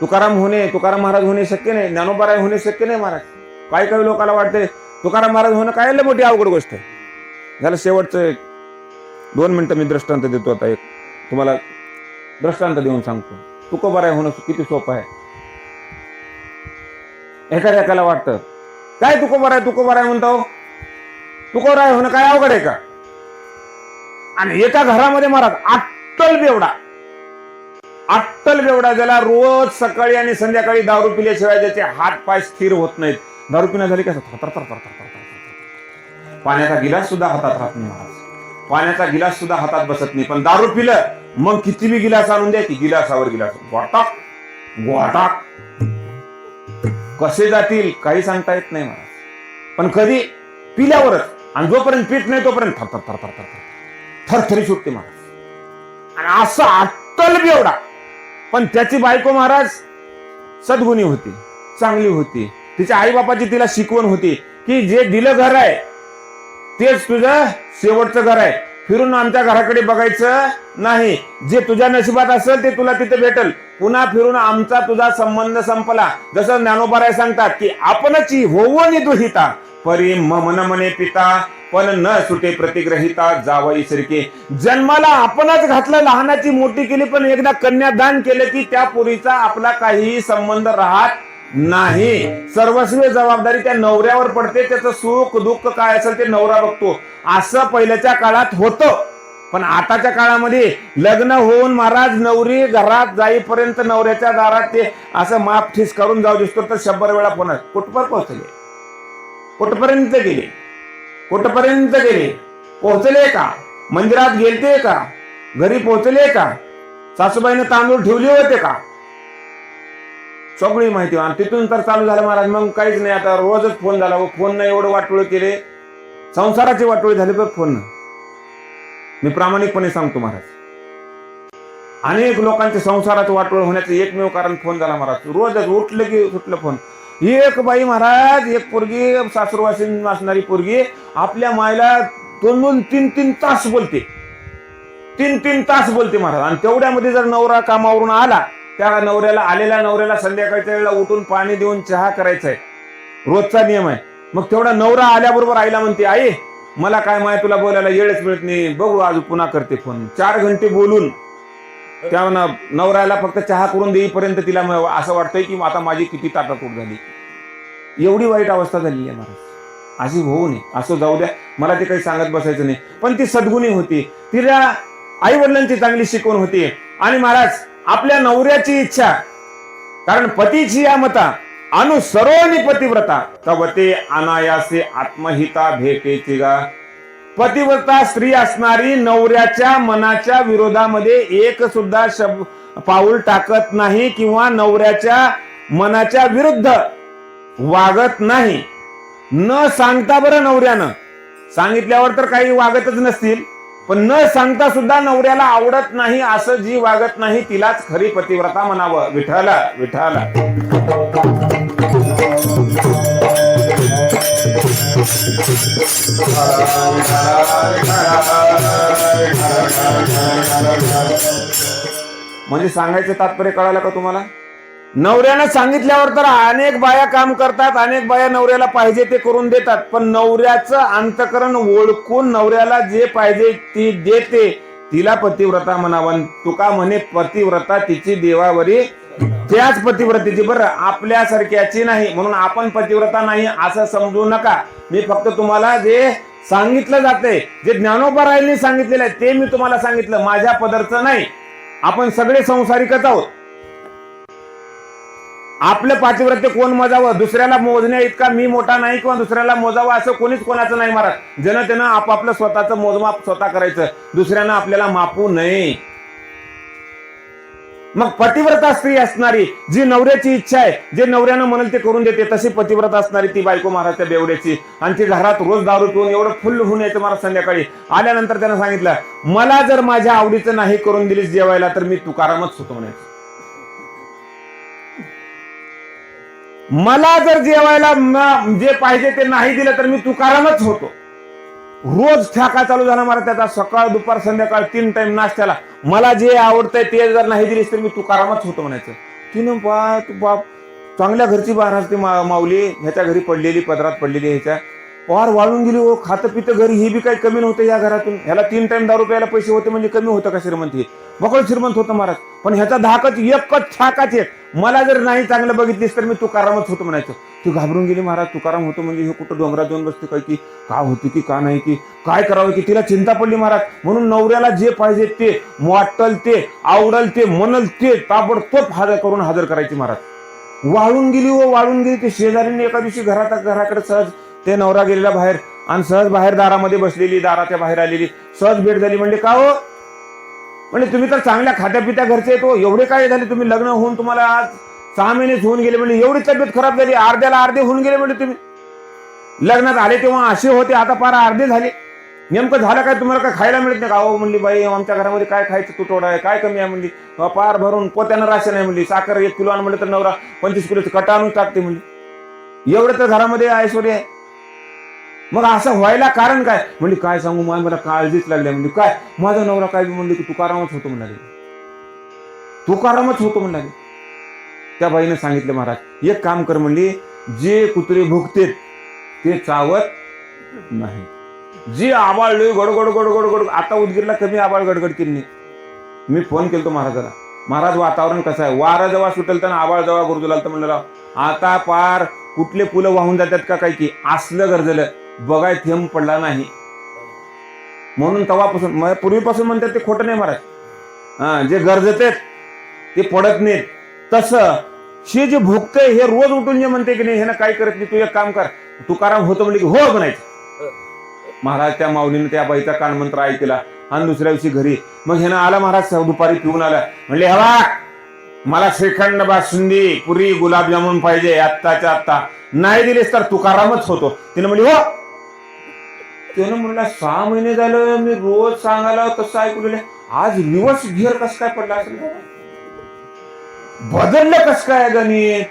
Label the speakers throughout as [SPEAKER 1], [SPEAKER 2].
[SPEAKER 1] तुकाराम होणे तुकाराम महाराज होणे शक्य नाही ज्ञानोबाराय होणे शक्य नाही महाराज. काही काही लोकांना वाटते तुकाराम महाराज होणं काय लय मोठी अवघड गोष्ट आहे. झालं शेवटचं एक दोन मिनटं मी दृष्टांत देतो आता एक. तुम्हाला दृष्टांत देऊन सांगतो. तुकोबाराय होणं किती सोपं आहे. एखाद्या एकाला वाटतं काय तुकोबाराय तुकोबाराय म्हणतो? तुकोबाराय होणं काय अवघड आहे का? आणि एका घरामध्ये महाराज अट्टल बेवडा. अट्टल बेवडा ज्याला रोज सकाळी आणि संध्याकाळी दारू पिल्याशिवाय ज्याचे हात पाय स्थिर होत नाहीत दारू पिण्या झाली कसं थर थर थर पाण्याचा गिलास सुद्धा हातात राहत नाही महाराज पाण्याचा गिलास सुद्धा हातात बसत नाही पण दारू पिलं मग किती बी गिलास आणून द्या की गिलासावर गिलास वाटाक वाटाक कसे जातील काही सांगता येत नाही महाराज पण कधी पिल्यावरच आणि जोपर्यंत पीठ नाही तोपर्यंत थर थर थर थर थर थर थरथरी सुटते महाराज आणि असं अट्टल बेवडा पण त्याची बायको महाराज सद्गुणी होती चांगली होती. तिच्या आई बापाची तिला शिकवण होती की जे दिलं घर आहे तेच तुझं शेवटचं घर आहे. फिरून आमच्या घराकडे बघायचं नाही. जे तुझ्या नशिबात असेल ते तुला तिथे भेटल. पुन्हा फिरून आमचा तुझा संबंध संपला. जसं ज्ञानोबाराय सांगतात की आपणच होवो दुहिता परी मन मने पिता पण न सुटे प्रतिग्रहिता जावई सरके जन्माला आपणच घातलं लहानाची मोठी केली पण एकदा कन्यादान केलं की त्या पुरीचा आपला काहीही संबंध राहत नाही. सर्वस्वी जबाबदारी त्या नवऱ्यावर पडते त्याचं सुख दुःख काय असेल ते नवरा बघतो. असं पहिल्याच्या काळात होतं. पण आताच्या काळामध्ये लग्न होऊन महाराज नवरी घरात जाईपर्यंत नवऱ्याच्या दारात ते असं माप ठिस करून जाऊ दिसतो. तर शंभर वेळा पण कुठपर पोहोचले? कुठपर्यंत गेले? कुठपर्यंत गेले? पोहोचले का? मंदिरात गेलते का? घरी पोहोचले का? सासूबाईने तांदूळ ठेवले होते का? सगळी माहिती आणि तिथून तर चालू झालं महाराज मग काहीच नाही. आता रोजच फोन झाला. हो, फोन नाही एवढं वाटोळे केले. संसाराची वाटोळी झाली बघ फोन. मी प्रामाणिकपणे सांगतो महाराज. अनेक लोकांचे संसारात वाटोळ होण्याचं एकमेव कारण फोन झाला महाराज. रोजच उठलं की सुटलं फोन. एक बाई महाराज एक पोरगी सासूरवासी असणारी पोरगी आपल्या मायला दोन दोन तीन तीन तास बोलते. तीन तीन तास बोलते महाराज. आणि तेवढ्यामध्ये जर नवरा कामावरून आला त्या नवऱ्याला आलेल्या नवऱ्याला संध्याकाळच्या वेळेला उठून पाणी देऊन चहा करायचा आहे रोजचा नियम आहे. मग तेवढा नवरा आल्याबरोबर आईला म्हणते आई मला काय माय तुला बोलायला वेळच मिळत नाही. बघू आज पुन्हा करते फोन. चार घंटे बोलून त्या नवऱ्याला फक्त चहा करून देईपर्यंत तिला असं वाटतंय की आता माझी किती ताटातूट झाली. एवढी वाईट अवस्था झाली आहे महाराज. अशी होऊ नये. असं जाऊ द्या. मला ते काही सांगत बसायचं नाही. पण ती सद्गुणी होती. तिला आई वडिलांची चांगली शिकवण होती. आणि महाराज आपल्या नवऱ्याची इच्छा. कारण पतीची या मता अनुसरोनी पतिव्रता तवते अनायासे आत्महिता भेटेची गा पतिव्रता स्त्री असणारी नवऱ्याच्या मनाच्या विरोधामध्ये एक सुद्धा शब पाऊल टाकत नाही किंवा नवऱ्याच्या मनाच्या विरुद्ध वागत नाही. न सांगता बरं नवऱ्यानं. सांगितल्यावर तर काही वागतच नसतील पण न सांगता सुद्धा नवऱ्याला आवडत नाही असं जी वागत नाही तिलाच खरी पतिव्रता म्हणावं विठाला विठाला म्हणजे सांगायचं तात्पर्य कळालं का तुम्हाला? नवऱ्यानं सांगितल्यावर तर अनेक बाया काम करतात अनेक बाया नवऱ्याला पाहिजे ते करून देतात पण नवऱ्याचं अंतकरण ओळखून नवऱ्याला जे पाहिजे ती देते. तिला पतिव्रता म्हणावं. तुका म्हणे पतिव्रता तिची देवावरी त्याच पतिव्रतेची. बरं आपल्यासारख्याची नाही म्हणून आपण पतिव्रता नाही असं समजू नका. मी फक्त तुम्हाला जे सांगितलं जाते जे ज्ञानोपरायांनी सांगितलेलं आहे ते मी तुम्हाला सांगितलं. माझ्या पदरचं नाही. आपण सगळे संसारिकच आहोत. आपलं पातिव्रत्य कोण मोजावं? दुसऱ्याला मोजण्या इतका मी मोठा नाही किंवा दुसऱ्याला मोजावं असं कोणीच कोणाचं नाही महाराज जनतेनं आपापलं स्वतःचं मोजमाप स्वतः करायचं. दुसऱ्यानं आपल्याला मापू नये. मग पतिव्रता स्त्री असणारी जी नवऱ्याची इच्छा आहे जे नवऱ्यानं म्हणेल ते करून देते तशी पतिव्रता असणारी ती बायको महाराजच्या बेवड्याची. आणि ती घरात रोज दारू पिऊन एवढं फुल्ल होऊन यायचं महाराज संध्याकाळी. आल्यानंतर त्यानं सांगितलं मला जर माझ्या आवडीचं नाही करून दिलीस जेवायला तर मी तुकारामच होतो म्हणायचं. मला जर जेवायला जे पाहिजे ते नाही दिलं तर मी तुकारामच होतो. रोज ठाका चालू झाला मला त्याचा. सकाळ दुपार संध्याकाळ तीन टाइम नाश्त्याला. मला जे आवडतंय ते जर नाही दिलीस तर मी तुकारामच होतो म्हणायचं. तिनं बा तू बाप चांगल्या घरची बाहेर ती मा माऊली. ह्याच्या घरी पडलेली पदरात पडलेली ह्याच्या. पार वाळून गेली हो खातं पितं घरी. हे बी काही कमी नव्हतं या घरातून. ह्याला तीन टाइम दारू प्यायला पैसे होते म्हणजे कमी होतं का श्रीमंत हे? बकळ श्रीमंत होतं महाराज. पण ह्याचा धाकच एकच छाकाच एक मला जर नाही चांगलं बघितलीस तर मी तुकारामच होतो म्हणायचं. ती घाबरून गेली महाराज तुकाराम होतो म्हणजे हे कुठं डोंगरात जाऊन बसते काय की का होती की का नाही की काय करावं की तिला चिंता पडली महाराज. म्हणून नवऱ्याला जे पाहिजे ते वाटल ते आवडल ते म्हणल ते ताबडतोब हजर करून हजर करायची महाराज. वाळून गेली व वाळून गेली ते शेजारीने एका दिवशी घरात घराकडे सहज ते नवरा गेलेला बाहेर आणि सहज बाहेर दारामध्ये बसलेली दाराच्या बाहेर आलेली. सहज भेट झाली म्हणजे का हो? म्हणजे तुम्ही तर चांगल्या खात्यापित्या घरचे तो हो. एवढे काय झाले? तुम्ही लग्न होऊन तुम्हाला आज सहा महिनेच होऊन गेले म्हणजे एवढी तब्येत खराब झाली. अर्ध्याला अर्धे होऊन गेले म्हणजे तुम्ही. लग्नात आले तेव्हा असे होते आता पार अर्धे झाले. नेमकं झालं काय? तुम्हाला काय खायला मिळत नाही का? अहो म्हणली बाई आमच्या घरामध्ये काय खायचं? तुटवडा आहे. काय कमी आहे? म्हणली पार भरून पोत्यानं राशन आहे. म्हणली साखर एक किलो आण. म्हणलं तर नवरा पंचवीस किलोचं कटा आणून टाकते. म्हणली एवढं तर घरामध्ये ऐश्वर्य आहे. मग असं व्हायला कारण काय? म्हणजे काय सांगू मला मला काळजीच लागली. म्हणजे काय? माझा नवरा काय म्हणले की तुकारामच होतो म्हणाले. तुकारामच होतो म्हणाले. त्या बाईने सांगितलं महाराज एक काम कर म्हणली जे कुत्रे भुगतेत ते चावत नाही. जी आबाळलोय गडगड गडगड गड आता उदगीरला कमी आबाळ गडगड केली मी फोन केलतो महाराजाला. महाराज वातावरण कसं आहे? वारा जेव्हा सुटेल तर आबाळ जेव्हा गुरुजला तर म्हणलं आता पार कुठले पुलं वाहून जातात का काय की? असलं गरजलं. बघाय थेंब पडला नाही. म्हणून तवापासून पूर्वीपासून म्हणतात ते खोटं नाही महाराज. हा जे गरजतेत ते पडत नाहीत. तसं शे जे भोगतंय हे रोज उठून जे म्हणते की नाही हे ना काय करत नाही तू एक काम कर. तुकाराम होतं म्हणजे की हो म्हणायचं महाराज त्या माऊलीने त्या बाईचा कानमंत्र ऐकला. आणि दुसऱ्या दिवशी घरी मग ह्यानं आला महाराज दुपारी पिऊन आला. म्हणले हवा मला श्रीखंड बासुंदी पुरी गुलाबजामुन पाहिजे आत्ताच्या आत्ता. नाही दिलेस तर तुकारामच होतो. तिने म्हणले हो त्यानं म्हणला सहा महिने झालं मी रोज सांगायला कसं ऐकू आज रिवर्स गिअर कस काय पडला असेल बदललं कस काय गणित?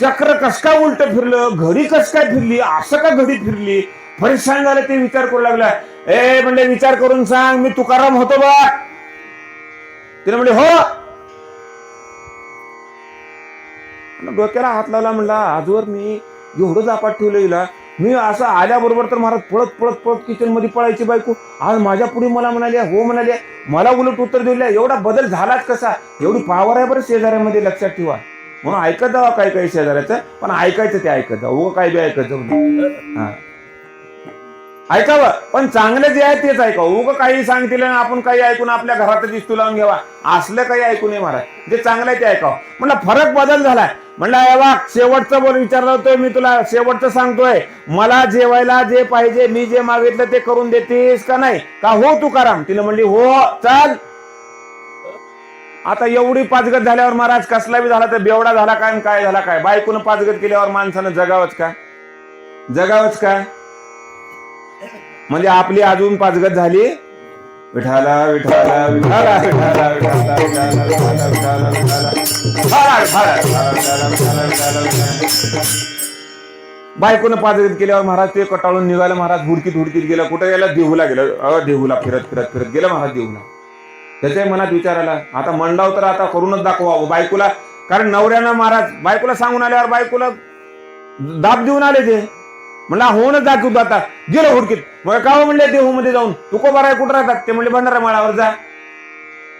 [SPEAKER 1] चक्र कस काय उलट फिरलं? घडी कस काय फिरली? असं का घडी फिरली? परेशान झालं ते विचार करू लागला. ए म्हणले विचार करून सांग मी तुकाराम होतो बा. तिने म्हणले हो. डोक्याला हात लावला म्हणला आजवर मी एवढं जापात ठेवलं हिला. मी असं आल्याबरोबर तर महाराज पळत पळत पळत किचनमध्ये पळायची बायको. आज माझ्या पुढे मला म्हणाल्या हो म्हणाल्या मला उलट उत्तर दिलं एवढा बदल झालाच कसा? एवढी पावर आहे बरं शेजाऱ्यामध्ये लक्षात ठेवा. म्हणून ऐकत जावा काही काही शेजाऱ्याचं पण ऐकायचं ते ऐकत जाऊ काय बी ऐकत जाऊ हा. ऐकावं. पण चांगलं जे आहे तेच ऐकावं. उगं काही सांगतील आपण काही ऐकून आपल्या घरातच इस्तू लावून घ्यावा असलं काही ऐकू नये महाराज. जे चांगलं आहे ते ऐकावं. म्हणलं फरक बदल झालाय. म्हणलं हे शेवटचं बोल विचारलं होतोय मी तुला. शेवटचं सांगतोय. मला जेवायला जे पाहिजे मी जे मागितलं ते करून देतेस का नाही? का हो तुकाराम? तिने म्हणली हो चाल. आता एवढी पाचगत झाल्यावर महाराज कसला बी झाला तर बेवडा झाला काय आणि काय झाला काय? बायकून पाचगत केल्यावर माणसानं जगावच का? जगावंच काय म्हणजे आपली अजून पाचगत झाली. विठाला विठाला विठाला विठाला विठाला विठाला विठाला विठाला बायकोनं पाचगत केल्यावर महाराज ते कटाळून निघालं. महाराज हुडकीत हुडकीत गेला. कुठे गेला? देहूला गेलं. अ देहूला फिरत फिरत फिरत गेला महाराज देहूला. त्याच्या मनात विचार आला. आता मंडाव तर आता करूनच दाखवावं. बायकोला कारण नवऱ्यानं महाराज बायकोला सांगून आल्यावर बायकोला दाब देऊन आले ते. म्हणला ना जा तू आता. गेलो हुडकीत. मग का हो म्हणले देहू मध्ये जाऊन? तू आहे कुठं राहतात? ते म्हणले भंडारा माळावर जा.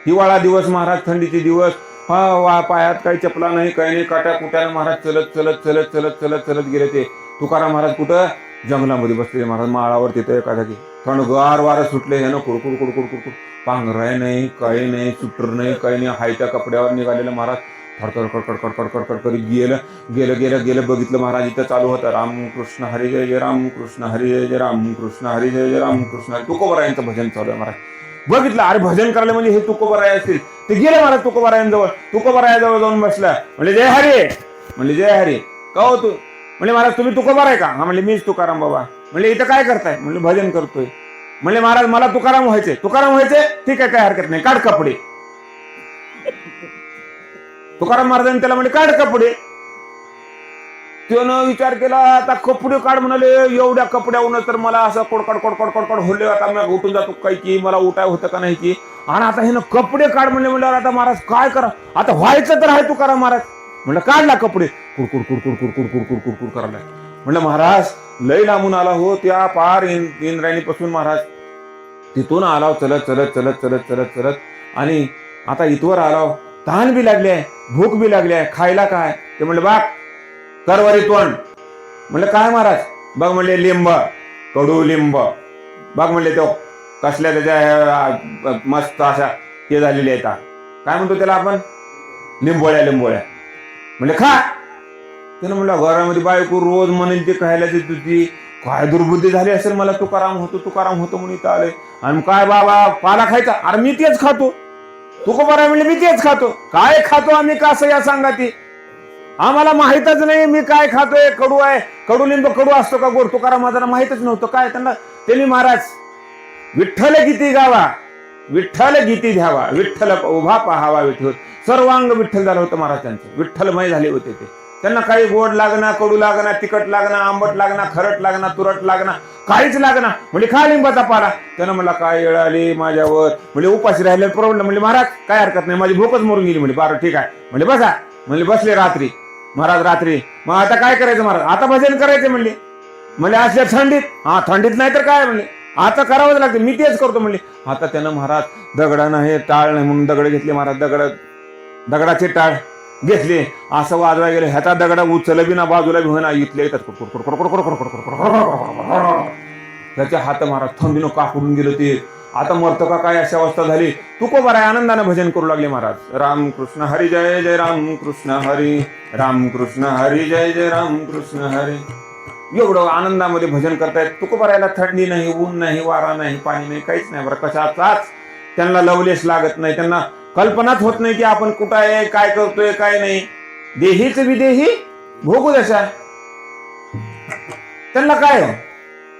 [SPEAKER 1] हिवाळा दिवस महाराज थंडीचे दिवस. हा वा पायात काही चपला नाही काही नाही काट्या कुट्याला महाराज चलत चलत चलत चलत चलत चलत गेले ते. तुकाराम महाराज कुठं? जंगलामध्ये बसते महाराज माळावर तिथं एका जागी थंडगार वारं सुटले ह्यानं कुडकुड कुडकुड कुडकुड. पांघराय नाही काही नाही सुटर नाही काही नाही. हायत्या कपड्यावर निघालेलं महाराज. फडकड कडकड कडकड करीत गेलं गेलं गेलं गेलं. बघितलं महाराज इथं चालू होतं. रामकृष्ण हरी जय जय रामकृष्ण हरी जय जय रामकृष्ण हरी जय जय रामकृष्ण हरी. तुकोबरायांचं भजन चालू आहे महाराज. बघितलं अरे भजन करायला म्हणजे हे तुकोबराय असतील. ते गेले महाराज तुकोबरायांजवळ. तुकोबरायाजवळ जाऊन बसला. म्हणजे जय हरी. म्हणजे जय हरी. का हो तू? म्हणजे महाराज तुम्ही तुकोबार आहे का? हा म्हणजे मीच तुकाराम बाबा. म्हणजे इथं काय करताय? म्हणजे भजन करतोय. म्हणजे महाराज मला तुकाराम व्हायचे तुकाराम व्हायचे ठीक आहे काय हरकत नाही. काढ कपडे. तुकाराम महाराजांनी त्याला म्हणजे काढ कपडे. त्यानं विचार केला आता कपडे काढ म्हणाले एवढ्या कपड्याहून तर मला असं कोडकड कोडकड कोडकड होले आता मी उठून जातो काही की मला उठाय होतं का नाही की. आणि आता हे कपडे काढ म्हणले म्हणल्यावर आता महाराज काय करा? आता व्हायचं तर आहे तुकाराम महाराज. म्हणलं काढला कपडे. कुडकुड कुडकुड कुडकुड कुडकुड कुडकुड करायला म्हणलं महाराज लय लांबून आला हो त्या पार इंद्रायणी इंद्रायणीपासून महाराज. तिथून आलाव हो, चलत चलत चलत चलत चलत चलत. आणि आता इथवर आलाव हो. तहान बी लागली आहे भूक बी लागली आहे खायला काय? ते म्हणलं बाग करवारी तोंड. म्हणलं काय महाराज? बघ म्हणले लिंब कडू लिंब. बघ म्हणले तो कसल्या त्याच्या मस्त अशा ते झालेले आहेत. काय म्हणतो त्याला आपण? लिंबोळ्या लिंबोळ्या. म्हणले खा. त्यानं म्हणलं घरामध्ये बायको रोज म्हणेल ते खायला ते तुझी काय दुर्बुद्धी झाली असेल मला तुकाराम होतो तुकाराम होतो म्हणून इथं आले आणि काय बाबा पाला खायचा? अरे मी तेच खातो. तुकोबारा म्हणले मी तेच खातो. काय खातो आम्ही कसं या सांगा ती आम्हाला माहितच नाही मी काय खातोय कडू आहे. कडुलिंब कडू असतो का गोड? तुकाराम माझा माहितच नव्हतं. काय त्यांना त्यांनी महाराज विठ्ठल गीती गावा. विठ्ठल गीती घ्यावा. विठ्ठल उभा पहावा विठ्ठल. सर्वांग विठ्ठल झालं होतं महाराज त्यांचं विठ्ठलमय झाले होते ते. त्यांना काही गोड लागना कडू लागना तिखट लागणार आंबट लागणार खरट लागणार तुरट लागणार काहीच लागना. म्हणजे खा लिंबाचा पाला त्यानं मला काय येळ आली माझ्यावर? म्हणजे उपाशी राहिल्यावर प्रॉब्लेम म्हणजे महाराज काय हरकत नाही. माझी भूकच मरून गेली म्हणजे. बरं ठीक आहे. म्हणजे बसा. म्हणजे बसले रात्री. महाराज रात्री. मग आता काय करायचं महाराज? आता भजन करायचं म्हणले. म्हणजे असल्या थंडीत? हा थंडीत नाही तर काय म्हणले? आता करावंच लागते मी तेच करतो म्हणले. आता त्यानं महाराज दगडा नाही टाळ नाही म्हणून दगड घेतले महाराज. दगड दगडाचे टाळ. घेतले असं वाजवाय गेले ह्याचा दगडा उचल बी ना बाजूला बी होईना इथले येतात त्याच्या हात महाराज थंडीनं काकडून गेलं ते आता मरतो का काय अशी अवस्था झाली तू को बरा आनंदाने भजन करू लागले महाराज राम कृष्ण हरी जय जय राम कृष्ण हरी राम कृष्ण हरी जय जय राम कृष्ण हरी एवढं आनंदामध्ये भजन करतायत तुको बरायला थंडी नाही ऊन नाही वारा नाही पाणी नाही काहीच नाही बरं कशाचाच त्यांना लवलेस लागत नाही त्यांना कल्पनाच होत नाही की आपण कुठं आहे काय करतोय काय नाही. देहीच विदेही भोगू दशा त्यांना काय?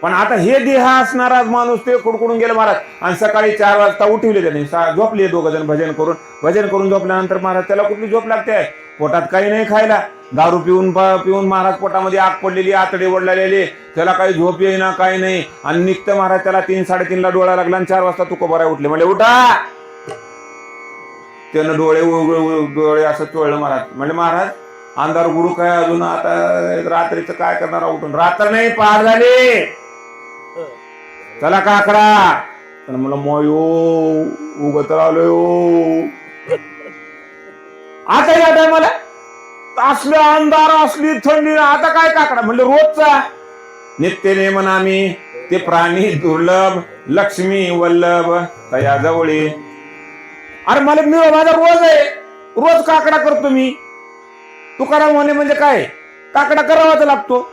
[SPEAKER 1] पण आता हे देह असणारा माणूस ते कुडकुडून गेला महाराज. आणि सकाळी चार वाजता उठवले त्याने. झोपले दोघ जण भजन करून. भजन करून झोपल्यानंतर महाराज त्याला कुठली झोप लागते? पोटात काही नाही खायला. दारू पिऊन पिऊन महाराज पोटामध्ये आग पडलेली आतडे ओढलेले. त्याला काही झोप येईना काही नाही. आणि निघतं महाराज त्याला तीन साडेतीनला डोळा लागला आणि चार वाजता तुको बरा उठले. म्हणजे उठा! त्यानं डोळे उघ- डोळे असं चोळलं महाराज म्हणजे महाराज अंधार गुरु काय अजून आता रात्रीचं काय करणार उठून रात्र नाही पार झाली. चला काकडा. तर म्हणलं मयो उगत आलोय आता या टायमाला असलं अंधार असली थंडी आता काय काकडा? म्हणलं रोजचा. नित्य नेमन आम्ही ते प्राणी दुर्लभ लक्ष्मी वल्लभ तया जवळी. अरे मला मी माझा रोज आहे. रोज काकडा करतो मी. तुकाराम म्हणे म्हणजे काय? काकडा करावाच लागतो.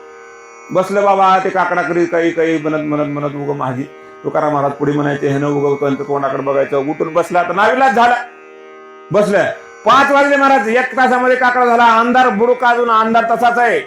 [SPEAKER 1] बसलं बाबा ते काकडा करी काही काही म्हणत म्हणत म्हणत उग माझी. तुकाराम महाराज पुढे म्हणायचे हे न उग तोंडाकडे बघायचं. उठून बसला तर नावीलाच झाला. बसलं. पाच वाजले महाराज एक तासामध्ये काकडा झाला. अंधार बुरुक अजून अंधार तसाच आहे.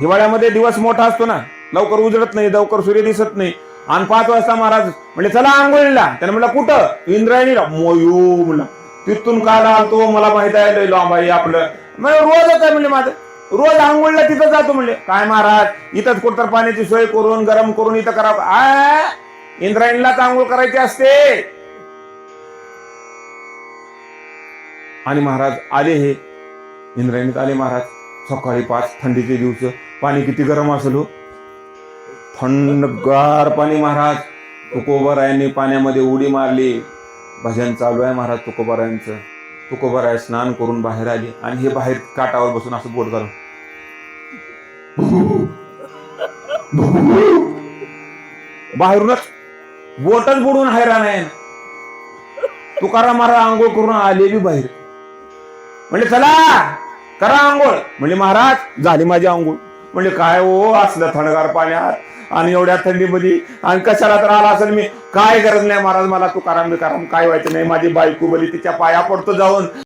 [SPEAKER 1] हिवाळ्यामध्ये दिवस मोठा असतो ना. लवकर उजळत नाही लवकर सूर्य दिसत नाही. आणि पाच वाजता महाराज म्हणजे चला आंघोळीला. त्याने म्हणलं कुठं? इंद्रायणीला. मोयू म्हणला. तिथून काल आलतो मला माहीत आहे लय आपलं. म्हणजे रोजच आहे म्हणजे माझं. रोज आंघोळीला तिथं जातो म्हणले. काय महाराज इथंच कुठतर पाण्याची सोय करून गरम करून इथं करा. आ इंद्रायणीलाच आंघोळ करायची असते. आणि महाराज आले हे. इंद्रायणीत आले महाराज. सकाळी पाच थंडीचे दिवस. पाणी किती गरम असेल हो. थंडगार पाणी महाराज तुकोबरायांनी पाण्यामध्ये उडी मारली. भजन चालू आहे महाराज तुकोबरायांचं. तुकोबराय स्नान करून बाहेर आले आणि हे बाहेर काटावर बसून असं बोट घालून बाहेरूनच बोटच बुडून हैराण आहे. तुकाराम महाराज आंघोळ करून आले बी बाहेर. म्हणजे चला करा आंघोळ. म्हणजे महाराज झाली माझी आंघोळ. म्हणजे काय ओ असलं थंडगार पाण्यात आणि एवढ्या थंडीमध्ये. आणि कशाला तर आला असेल मी? काय गरज नाही महाराज मला तुकाराम बिकाराम काय व्हायचं नाही. माझी बायको बली तिच्या पाया पडतो जाऊन.